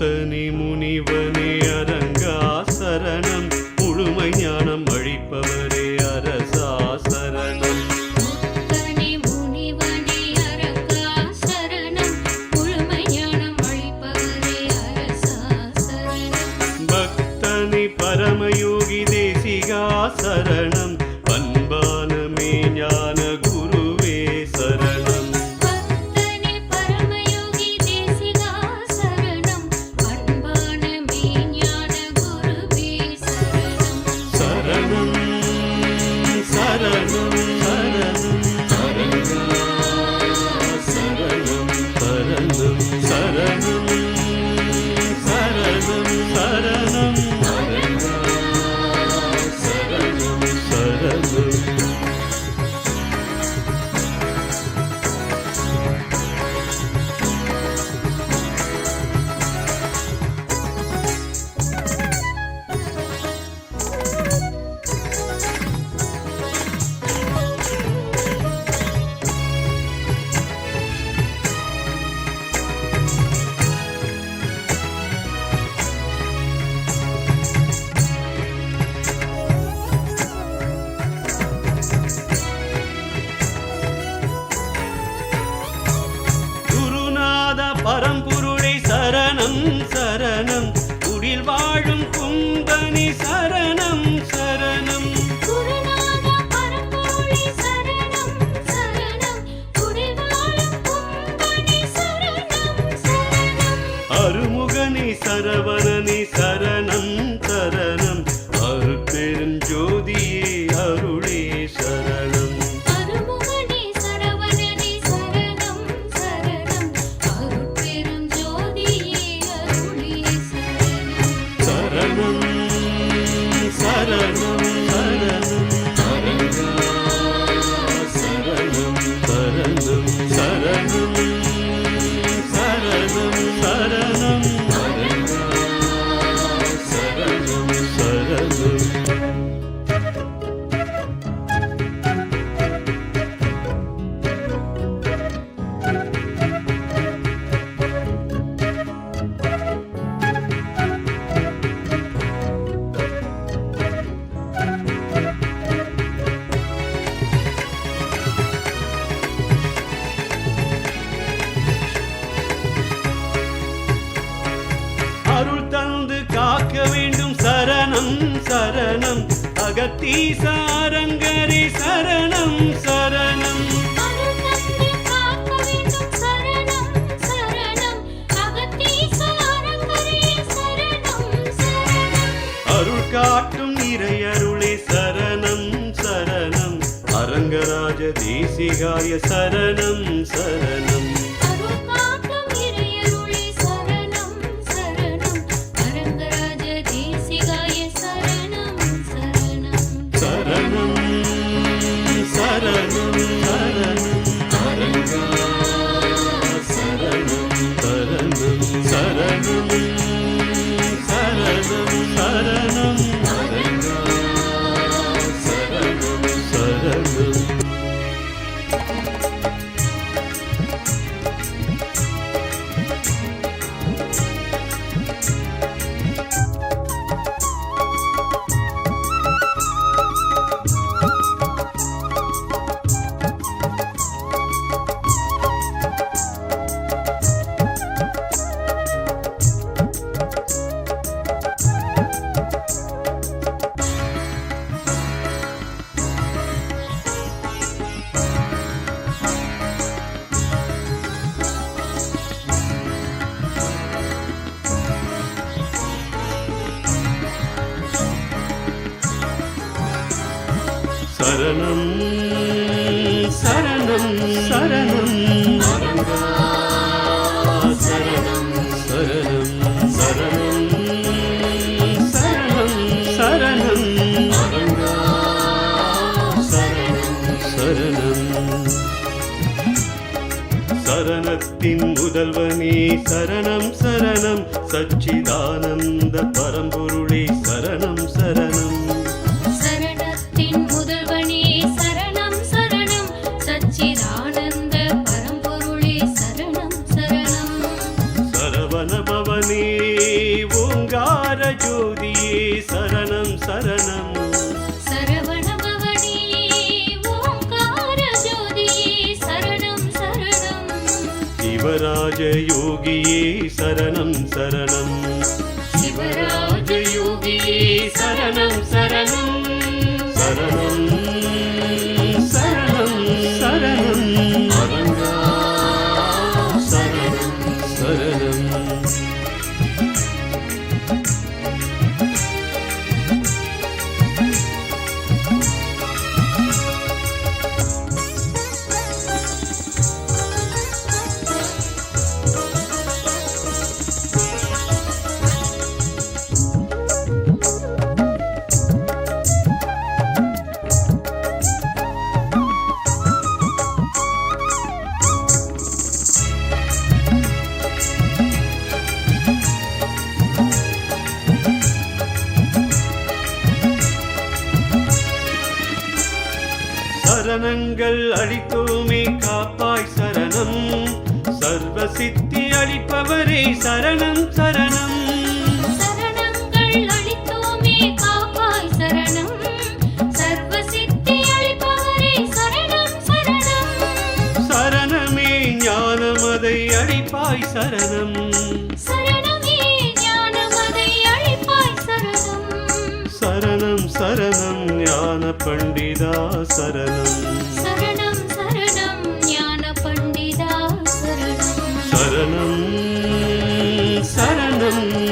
முத்தனி முனிவனே அரங்கா சரண Sarah. Nisa Bye. அகத்தீசாரங்கரி சரணம் சரணம் அருள் காட்டும் நிறையருளே சரணம் சரணம் அரங்கராஜ தேசிகாய சரணம் சரணம் சரணம் சரணம் சரணம். சரணம். சரணம் சரணம் சரணம் சரணம். சரணம் சரணத்தின் முதல்வனே சரணம் சரணம். சச்சிதானந்த பரம்பு சரணம் சரணம். சிவராஜ யோகியே சரணம் சரணம். சிவராஜ யோகியே சரணம் சரணம். சரணங்கள் அளித்தோமே காப்பாய் சரணம். சர்வ சித்தி அளிப்பவரே சரணம் சரணம். காப்பாய் சரணம். சர்வ சித்தி அளிப்பவரே சரணம் சரணம் ஞான பண்டிதா சரணம். சரணம்